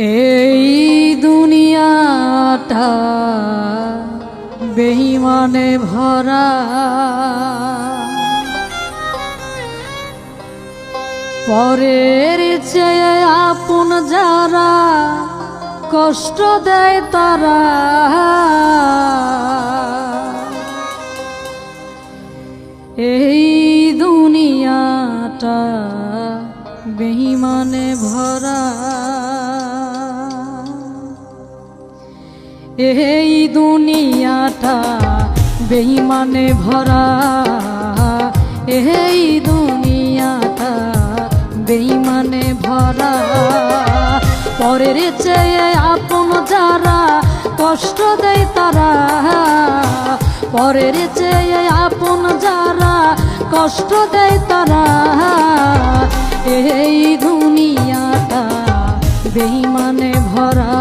এই দুনিয়াটা বেহিমানে ভরা। পরের চেয়ে আপন যারা কষ্ট দেয় তারা। এই দুনিয়াটা বেহিমানে ভরা। এই দুনিয়াটা বেইমানে ভরা। এই দুনিয়াটা বেইমানে ভরা। পরের চেয়ে আপন যারা কষ্ট দেয় তারা। পরের চেয়ে আপন যারা কষ্ট দেয় তারা। এই দুনিয়াটা বেইমানে ভরা।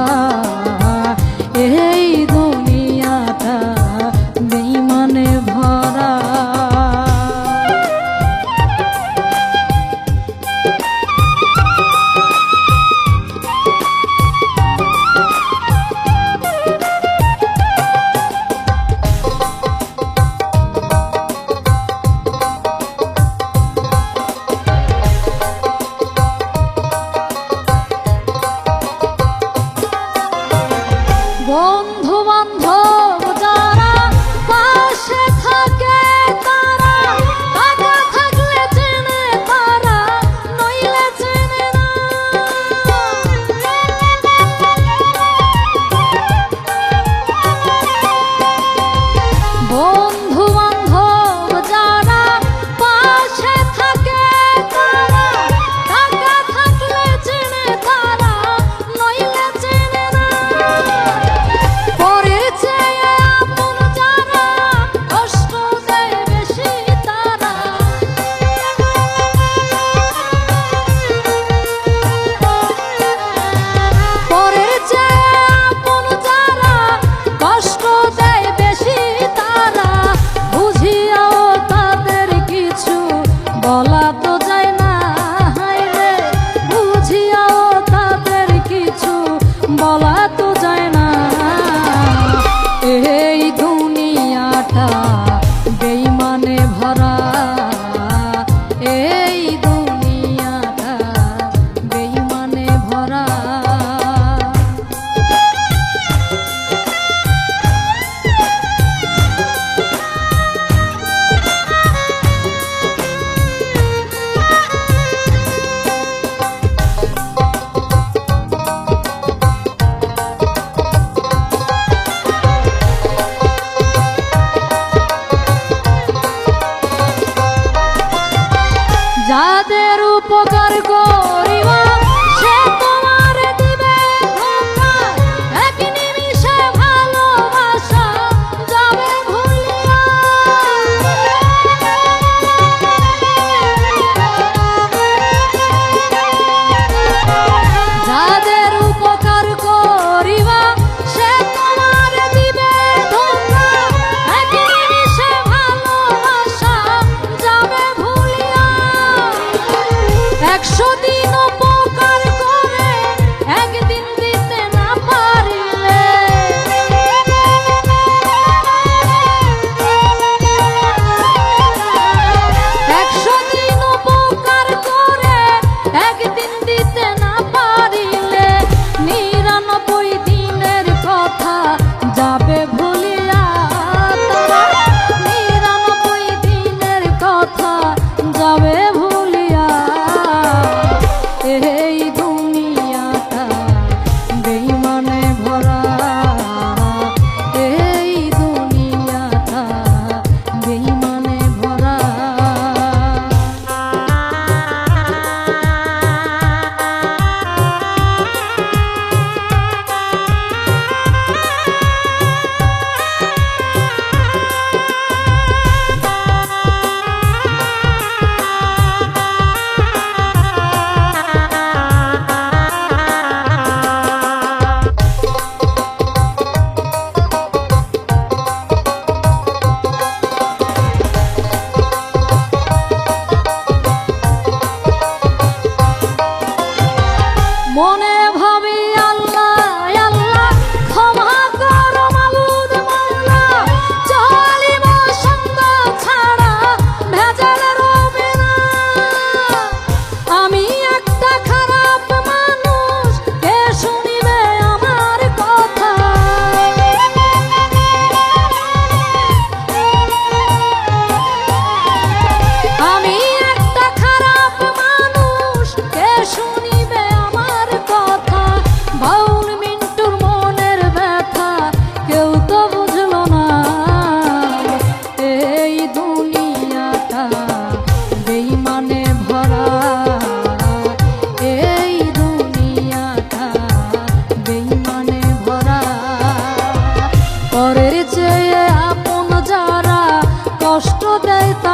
go Morning.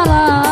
সালা